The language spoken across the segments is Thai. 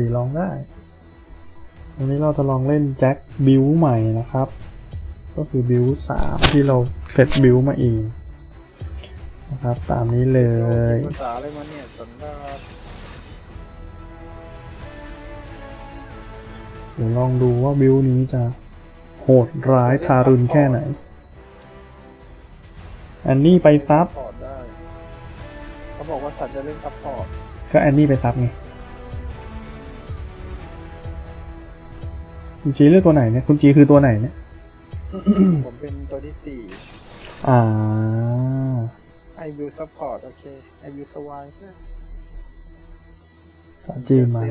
ดีลองได้ วันนี้เราจะลองเล่นแจ็คบิวใหม่นะครับ ก็คือบิวสามที่เราเซตบิวมาเองนะครับตามนี้เลยภาษาอะไรมาเนี่ยสันดาปเดี๋ยวลองดูว่าบิวนี้จะโหดร้ายทารุณแค่ไหน อันนี้ไปซับพอร์ตได้เขาบอกว่าสันจะเล่นซัพพอร์ตก็อันนี้ไปซับไง คุณจีเลือกตัวไหนเนี่ยคุณจีคือตัวไหนเนี่ย ผมเป็นตัวที่สี่อ่าไอวิวซัพพอร์ตโอเคไอวิวสวายสาจีมา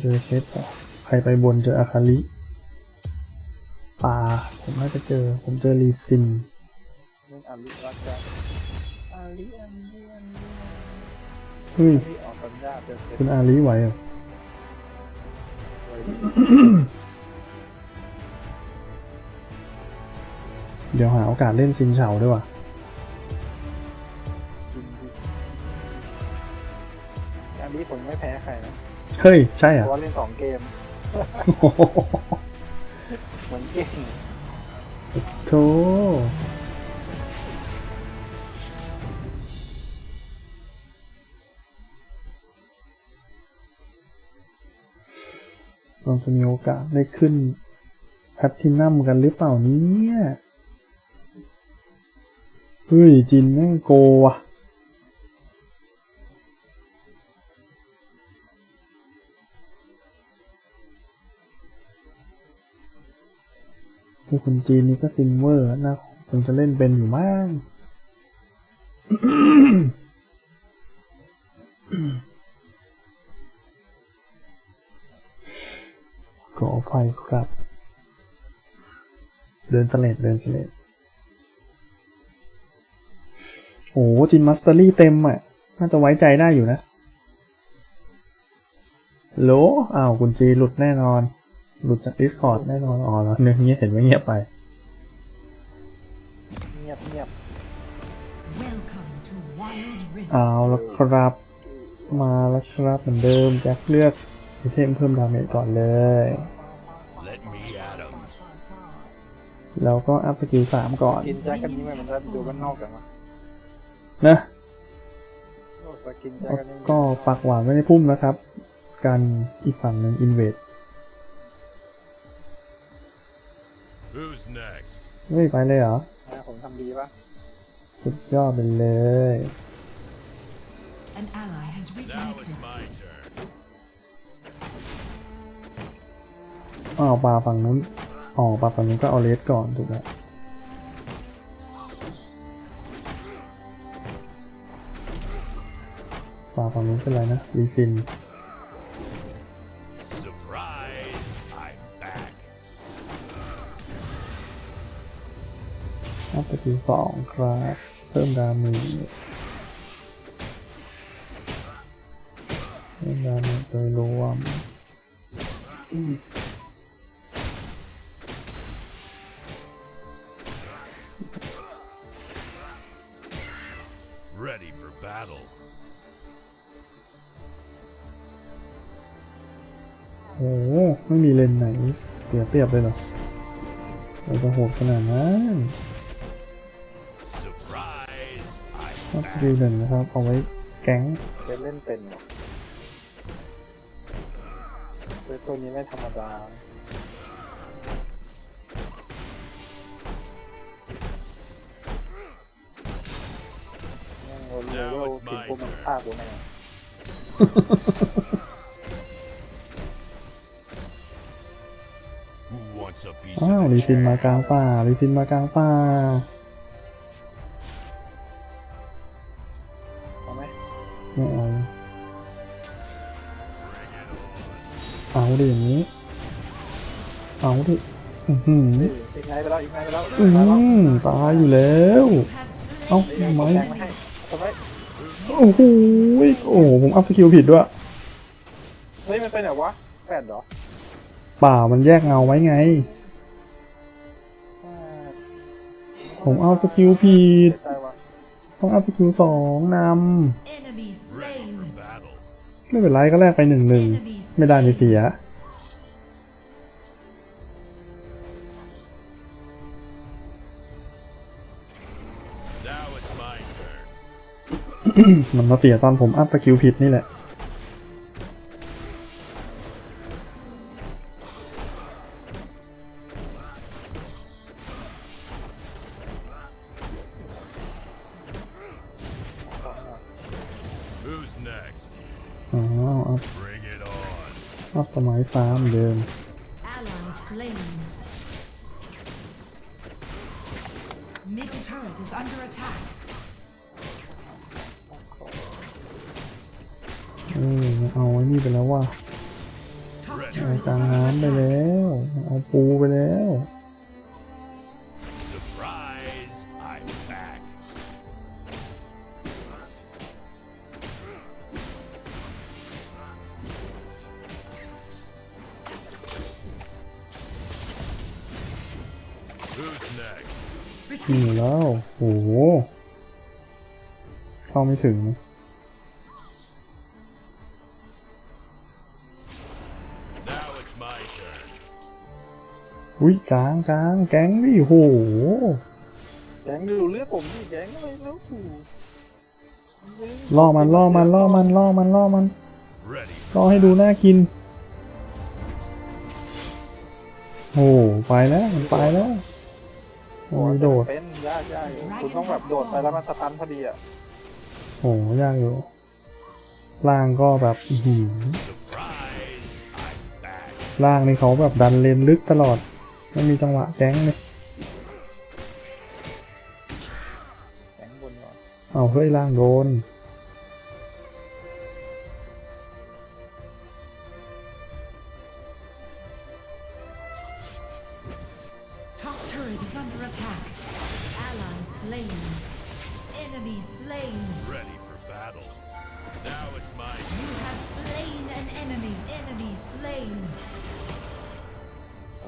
เจอเซตต่อใครไปบนเจออาคาลิป่าผมน่าจะเจอ ผมเจอลีซินเล่นอาริรักกันอาริอันเดียนเฮ้ย ที่ออกสัญญาเจอเซตคุณอาลีไหวเหรอไว้เดี๋ยวหาโอกาสเล่นซินเฉาด้วยว่ะจริงดิอันนี้ผมไม่แพ้ใครนะ เฮ้ย ใช่เพอะราะว่าเล่นสองเกมเหมือนเก่งโธ เราจะมีโอกาสได้ขึ้นแพททินัมกันหรือเปล่าเนี่ยเฮ้ยจินแม่งโกว่ะผู้คนจีนนี่ก็ซินเวอร์นะคงจะเล่นเป็นอยู่มาก เดินสเลดเดินสเลดโอ้จินมัสเตอรี่เต็มอะ น่าจะไว้ใจได้อยู่นะโหลอ้าวคุณจีหลุดแน่นอน หลุดจาก Discord แน่นอนอ๋อแล้วเนื้อเงียบเห็นว่าเงียบไป เงียบเงียบ Welcome to Wild Rift. เอาละครับ มาแล้วครับเหมือนเดิมแจ็คเลือกไอเทมเพิ่มดาเมจก่อนเลย แล้วก็อัพสกิลสามก่อนกินแจ็คกันนี้ไหมมันจะดูบ้านนอกกันวะนะโอ้สกินแจ็คกันนี้ก็ปักหวานไว้ในพุ่มนะครับ กันอีกฝั่งหนึ่งอินเวด Who's next? เฮ้ยไปเลยเหรอนะผมทำดีปะสุดยอดไปเลย An ally has Now it's reconnected. my turn. อ้าวปลาฝั่งนู้น อ๋อปลาฝั่งนู้ก็เอาเลสก่อนถูกแล้วปลาฝั่งนู้นเป็นไรนะรีซินอัพสกิลสองครับ เพิ่มดาเมจเพิ่มดาเมจโดยรวม โอ้โหไม่มีเลนไหน เสียเปรียบเลยเหรอเราจะโหดขนาดนั้น Surprise! อั I'm พสกิลหนึ่งนะครับ เอาไว้แก๊งเล่นเล่นเป็นเหรอเฮ้ยตัวนี้ไม่ธรรมดาแม่งโรเลเวลถึงพวกมันฆ่ากูแน่ อ้าว of รีซินมากลางป่ารีซินมากลางป่าเอาไหมไม่เอาเอาดิอย่างนี้ เอาดิอือหืออีกไงไปแล้วอีกไงไปแล้วอืมตายอยู่แล้ว เอ้าทำไมงมาให้ทำไมโอ้โหโอ้โหผมอัพสกิลผิดด้วยเฮ้ยมันไปไหนวะแปดเหรอ เปล่ามันแยกเงาไว้ไงอ่าผมเอาสกิลผิดเสียใจวะโต้องอัพสกิลสองน Enemy Ready slain. for battle. ำไม่เป็นไรก็แลกไปหนึ่งหนึ่ง Enemy ไม่ได้ไม่ slain. เสีย Now it's my turn. มันมาเสียตอนผมอัพสกิลผิดนี่แหละ อ๋ออัพ Bring it on. อัพสมัยฟ้าเหมือนเดิม Ally slain. Middle turret is under attack. เออเอาไอ้นี่ไปแล้วว่ะ Top เอา turret กลาง is under น้ำไป attack. แล้ว เอาปูไปแล้ว นี่แล้ว โอ้โหเข้าไม่ถึง Now it's my turn. อุ้ยกลางกลางแก๊งดิโห แก๊งดูเลือดผมดิแก๊งอะไรแล้วถูล่อมันล่อมันล่อมันล่อมันล่อมัน Ready ล่อให้ดูน่ากิน โอ้ไปแล้วมันไปแล้ว โอ้ยโดด เป็นยากยากอยู่คุณต้องแบบโดดไปแล้วมันสตันพอดีอะโหยากอยู่ล่างก็แบบอื้อหือ surprise! I'm back. ล่างนี่เขาแบบดันเลนลึกตลอด ไม่มีจังหวะแก๊งเลยแก๊งบนก่อนเอาเฮ้ยล่างโดน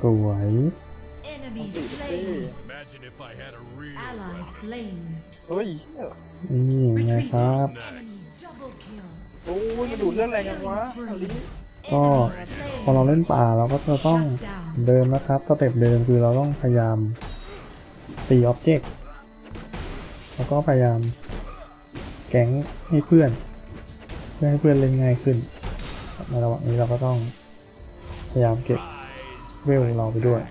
สวย Enemy ติด slain. ที่ Imagine if I had a real Ally weapon. slain. เฮ้ยเหี้ยนี่ไง Retreat. ครับ Enemy double kill. โอ้ยมันดูดเรื่องอะไรกันวะอลิก็ Enemy slain. พอเราเล่นป่าเราก็จะต้อง Shut down. เดิมนะครับสเต็ปเดิมคือเราต้องพยายามตีออบเจกต์แล้วก็พยายามแก๊งให้เพื่อน เพื่อให้เพื่อนเล่นง่ายขึ้นในระหว่างนี้เราก็ต้องพยายามเก็บ Surprise! เวลเราไปด้วย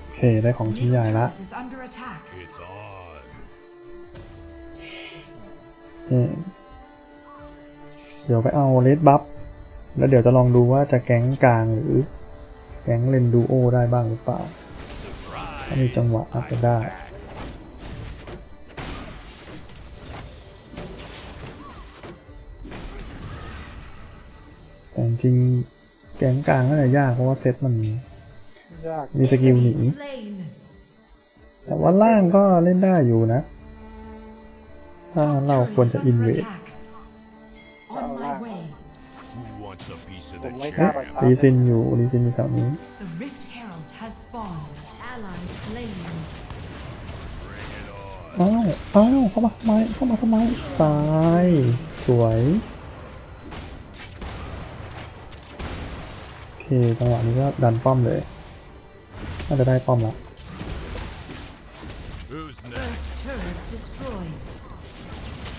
โอเค ได้ของชิ้นใหญ่ละเดี๋ยวไปเอาเลดบัฟแล้วเดี๋ยวจะลองดูว่าจะแก๊งกลางหรือ แก๊งเลนดูโอได้บ้างหรือเปล่า ถ้ามีจังหวะอาจจะได้ ริงๆ แก๊งกลางน่าจะยากเพราะว่าเซตมันยากมีสกิลหนี Enemy slain. แต่ว่าล่างก็เล่นได้อยู่นะ ถ้าเราควรจะ Turret is อิน under เวด attack. On my way. Who wants a piece of ผม the ไม่กล้า champ? ไปรีซินอยู่รีซินอยู่แถวนี้ The Rift Herald has spawned. Ally slain. Bring it on. อ้าวอ้าวเข้ามาทำไมเข้ามาทำไมตาย สวย เคจังหวะนี้ก็ดันป้อมเลย น่าจะได้ป้อมละ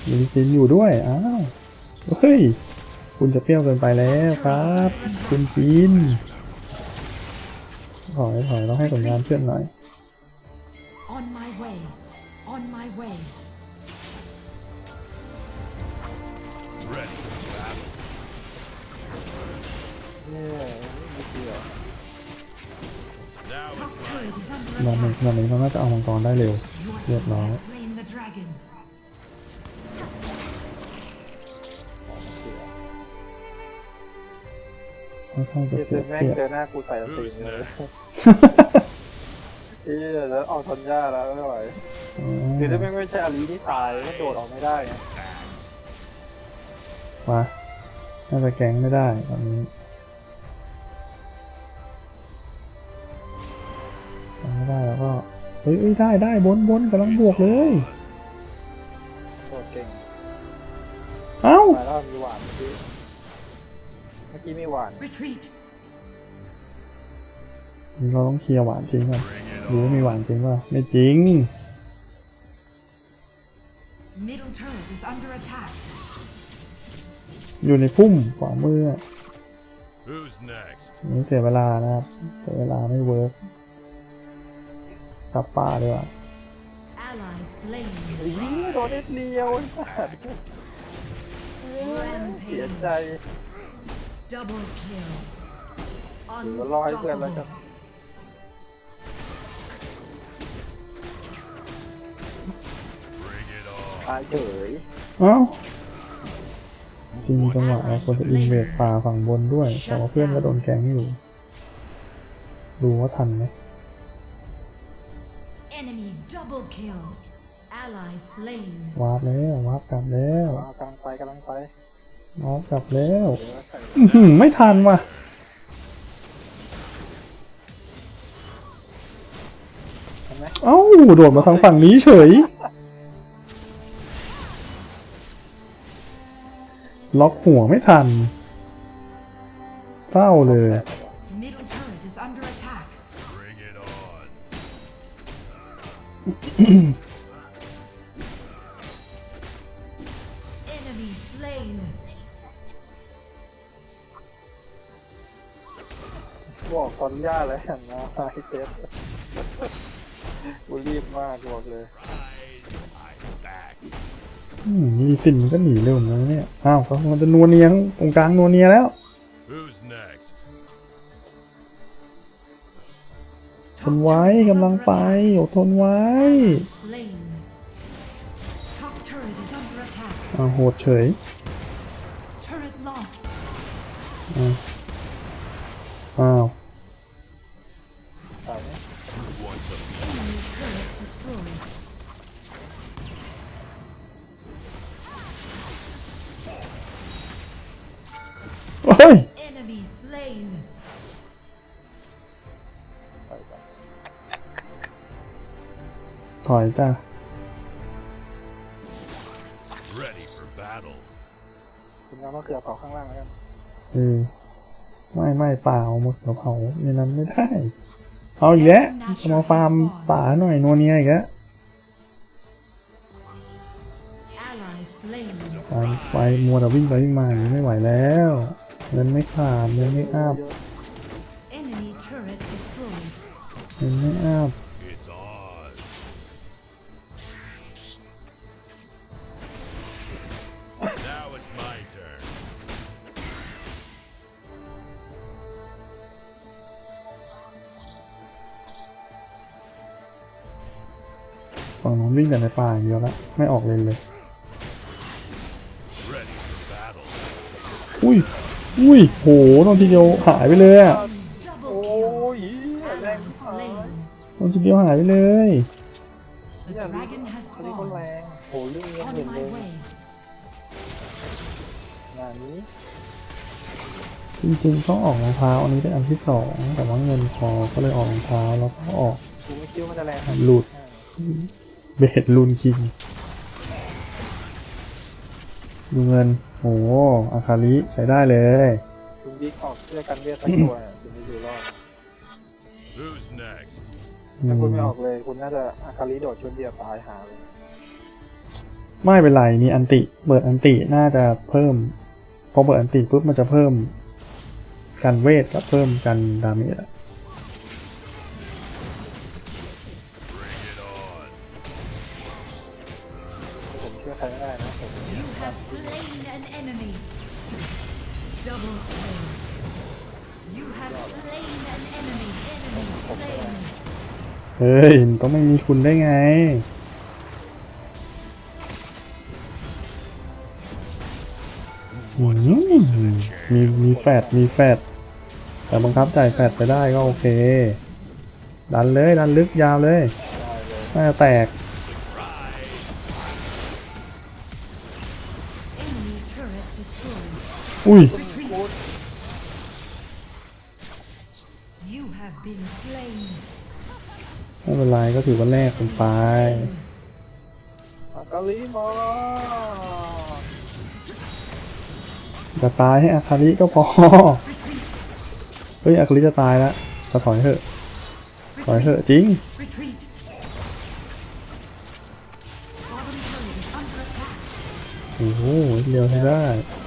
มีซินอยู่ด้วย อ้าว เฮ้ย คุณจะเปรี้ยวเกินไปแล้วครับ คุณซินถอยถอยต้องให้ผลงานเพื่อนหน่อยเนี่ยไม่เกี่ยว Now Top it's turret is นา under หนึ่ง attack. นาหนึ่งเราจะเอามังกรได้เร็ว Your Yep, team no. has slain the dragon. ค่อนข้างจะเจเสียอแม่เปงรียบเจอหน้ากูใส่ตีนเลยเอ้ยแล้วเอาทอนย่าแล้วไม่ไหวคือถ้าแม่งไม่ใช่อลีที่ตายก็โดดออกไม่ได้ไงมาน่าจะแก๊งไม่ได้ตอนนี้ ไม่ได้แล้วก็เฮ้ยเอ้ยได้ได้บนบนกำลังบวกเลยโคตรเก่งเอ้ามาแล้วมีหวานเมื่อกี้เมื่อกี้มีหวาน Retreat. เราต้องเคลียร์หวานจริงก่อน Bring it ดูว่า on. มีหวานจริงป่ะไม่จริง Middle turret is under attack. อยู่ในพุ่มขวามืออะ Who's next? นี่เสียเวลานะครับเสียเวลาไม่เวิร์ก กลับป่าดีกว่า Ally slain. อีโดนนิดเดียวเสียใจ Double kill. เดี๋ยวรอให้เพื่อนแล้วกัน Unstoppable. ตายเฉยเอ้าจริงจังหวะเราควรจะอินเวดป่าฝั่งบนด้วย แต่ว่าเพื่อนก็โดนแกงอยู่ ดูว่าทันไหม Enemy double kill. Ally slain. วาร์ปแล้ววาร์ปกลับแล้วเอากำลังไปกำลังไปวาร์ปกลับแล้วเดี๋ยวใส่อื้อหือไม่ทันว่ะเห็นไหมเอ้าโดดมาทางฝั่งนี้เฉย ล็อกหัวไม่ทันเศร้าเลย Middle บอกตอนย่าเลยหันมาไอ้เซฟกูรีบมากบอกเลยอืมมีสินมันก็หนีเร็วนกันนะเนี่ย อ้าวเขามันจะนัวเนียงตรงกลางนัวเนียแล้ว นไว้กำลังไปอดทนไว้อาโหดเฉยอ้าว ถอยจ้า Ready for battle. คุณเอามะเขือเผาข้างล่างแล้วกันเออไม่ไม่เปล่าหมดกระเพราในนั้นไม่ได้ เอาอีกแล้วจะมาฟาร์มป่าหน่อยนัวเนียอีกแล้ว Ally slain. ไปไปมัวแต่วิ่งไปวิ่งมาอย่างนี้ไม่ไหวแล้วเงินไม่ขาดเงินไม่อัพ Enemy turret destroyed. เงินไม่อัพ วิ่งแต่ในป่าอย่างเดียวละไม่ออกเลยเลย อุ้ย อุ้ย โหโดนทีเดียวหายไปเลยอะโอ้ยแรง Ally หาย slain. โดนทีเดียวหายไปเลยอันนี้ก็แรงโหเรื่องยัง On เห็นเลยงานนี้จริงๆต้องออกรองเท้าอันนี้เป็นอันที่สองแต่ว่าเงินพอก็เลยออกรองเท้าแล้วก็ออกหลุด เบสลูนคิงดูเงินโหอาคาริใช้ได้เลยคุณบิ๊กออกเสื้อกันเวทสักตัวเนี่ยคุณจะอยู่รอด Who's next? อืถ้าคุณมไม่ออกเลยคุณน่าจะอาคาริโดดชุดเดียวตายหาเลยไม่เป็นไรมีอันติเปิดอันติน่าจะเพิ่มพอเปิดอันติปุ๊บมันจะเพิ่มกันเวทกับเพิ่มกันดาเมจ ฮ้ยมันต้องไม่มีคุณได้ไง มีมีแฟดมีแฟดแต่บังคับจ่ายแฟดไปได้ก็โอเค ดันเลยดันลึกยาวเลยน่าจะแตกอุ้ย ก็ถือว่าแลกกันไปอากาลิมาจะตายให้อาคาริก็พอ เฮ้ยอาคาริจะตายแล้วจะถอยเถอะ ถอยเถอะจริง Retreat. Bottom turret is under attack. โอ้โหเร็วใช้ได้เดี๋ยวเข้าแบบ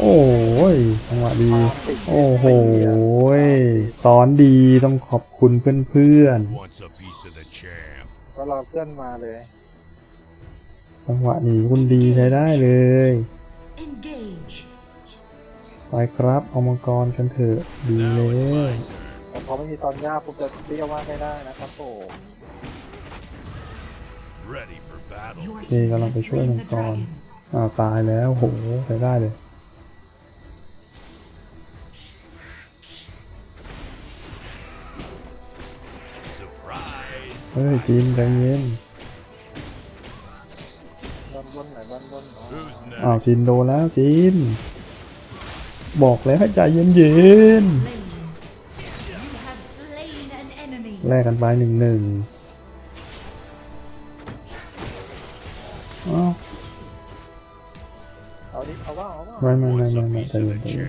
โอ้ยจังหวะดี โอ้โหสอนดีต้องขอบคุณเพื่อน Wants a piece of the champ. ก็รอเพื่อนมาเลยๆจังหวะนี้คุณดีใช้ได้เลย Engage. ไปครับเอามังกรกันเถอะดีเลยแต่พอไม่มีตอนย่าปุ๊บจะเปรี้ยวมากไม่ได้นะครับผม Ready for battle. Your โอเค team กำลัง has ไปช่วย slain มัง the กร dragon. อ้าวตายแล้วโหใช้ได้เลย ฮ้ยจีนใจเย็นบ้านบนไหนบ้านบนเนาะ Who's อ้าว next? จีนโดนแล้วจีน บอกแล้วให้ใจเย็นเย็น Slain. You have slain an enemy. ๆแลกกันไปหนึ่งหนึ่งอ้าวเอาดิเอาว่าเอาว่าไม่ไม่ไม่ Wants ไม่ a ไม่ piece ใจ of เย็น the ใจเย็น champ.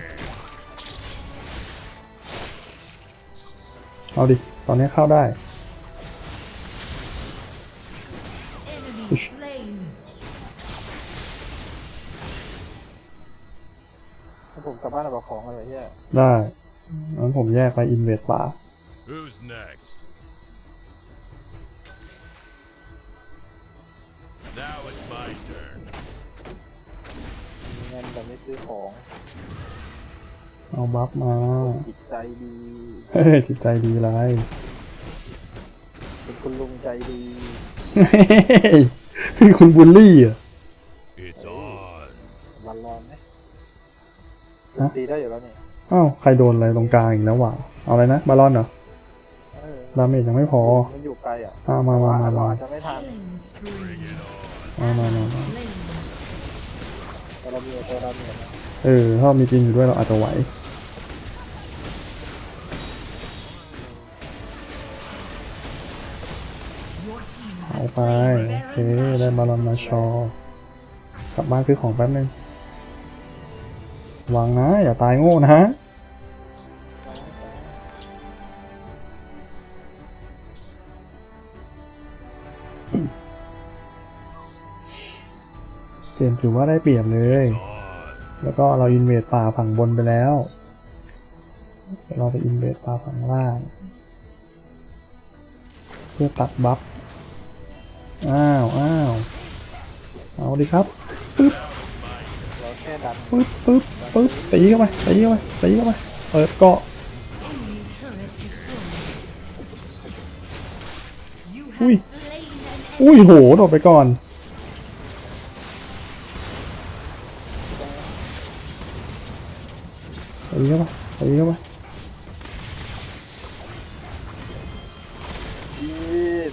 เอาดิ ตอนนี้เข้าได้ Enemy Ush. slain. ให้ผมกลับบ้านเอาของอะไรเงี้ยได้งั้นผมแยกไปอินเวสป่า Who's next? Now it's my turn. มีเงินแต่ไม่ซื้อของ เอาบัฟมาจิตใจดี เฮ้ยจิตใจดีไร เป็นคุณลุงใจดี เฮ้ย คุณบูลลี่อะ It's on. วันร้อนไหมฮะตีได้อยู่แล้วนี่อ้าวใครโดนอะไรตรงกลางอีกแล้ววะเอาอะไรนะบาลอนเหรอเออดาเมจยังไม่พอ มันอยู่ไกลอะอ่ามามามาเรามาอาจจะไม่ทัน Killing spree. มามามามา Slain. แต่เรามีตัวเรามีนะเออถ้ามีจีนอยู่ด้วยเราอาจจะไหว เอาไปโอเคได้ Nashor. บาลอนมาชอกลับบ้านซื้อของแป๊บนึงวางนะ อย่าตายโง่นะเกมถือว่าได้เปรียบเลย แล้วก็เราอินเวดป่าฝั่งบนไปแล้วเดี๋ยวเราไปอินเวดป่าฝั่งล่าง เพื่อตัดบัฟ อ้าวอ้าวเอาดิครับเราแค่ดันปึ๊บปึ๊บปึ๊บตีเข้าไปตีเข้าไปตีเข้าไปเปิดเกาะ Enemy turret destroyed. You Ui. have slain an อุ้ยโหโดดไปก่อนตีเข้าไปตีเข้าไป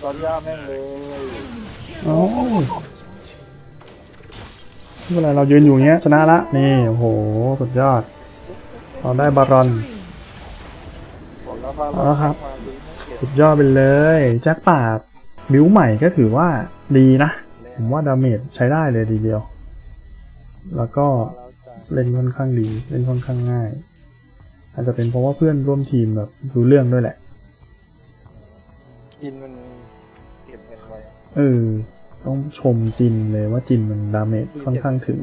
ตอนย่าแม่งเลย เอ้าไม่เป็นไรเรายืนอยู่อย่างเงี้ยชนะละ นี่ โอ้โห สุดยอด เราได้บารอน enemy. บอกแล้วว่าเอาเราละครับมาดีไม่เก็บสุดยอดไปเลย แจ็คป่าดบิวใหม่ก็ถือว่าดีนะ ผมว่าดาเมจใช้ได้เลยทีเดียว แล้วก็เราจะเล่นค่อนข้างดี เล่นค่อนข้างง่าย อาจจะเป็นเพราะว่าเพื่อนร่วมทีมแบบรู้เรื่องด้วยแหละกินมันเก็บเงินไว้เออ ต้องชมจินเลยว่าจินมันดาเมจค่อนข้างถึง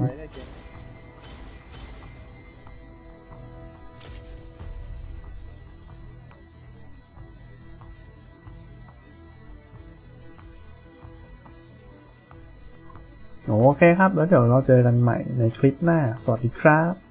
โอเคครับ แล้วเดี๋ยวเราเจอกันใหม่ในคลิปหน้า สวัสดีครับ